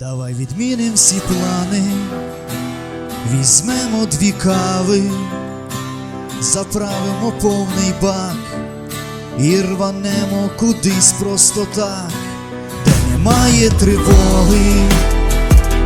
Давай відміним всі плани, візьмемо дві кави, заправимо повний бак. І рванемо кудись просто так, де немає тривоги,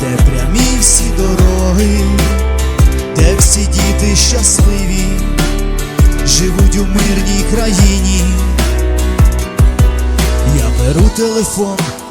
де прямі всі дороги, де всі діти щасливі, живуть у мирній країні. Я беру телефон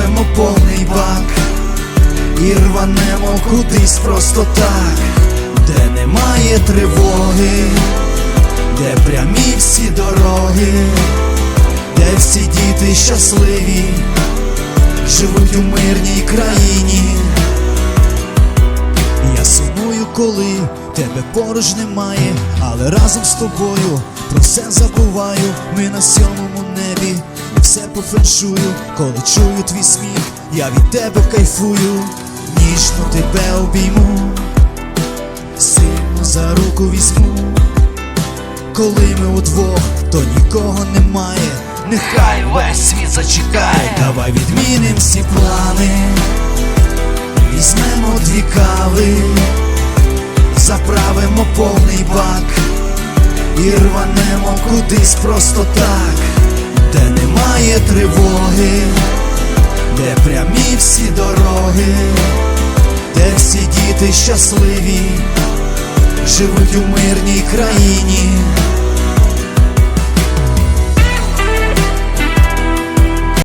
заправимо повний бак і рванемо кудись просто так, де немає тривоги, де прямі всі дороги, де всі діти щасливі, живуть у мирній країні. Я сумую, коли тебе поруч немає, але разом з тобою про все забуваю. Ми на сьомому небі, все пофеншую, коли чую твій сміх, я від тебе кайфую, ніжно тебе обійму, сильно за руку візьму. Коли ми удвох, то нікого немає, нехай весь світ зачекає. Давай відміним всі плани. Візьмемо дві кави, заправимо повний бак. І рванемо кудись просто так, тривоги, де прямі всі дороги, де всі діти щасливі, живуть у мирній країні.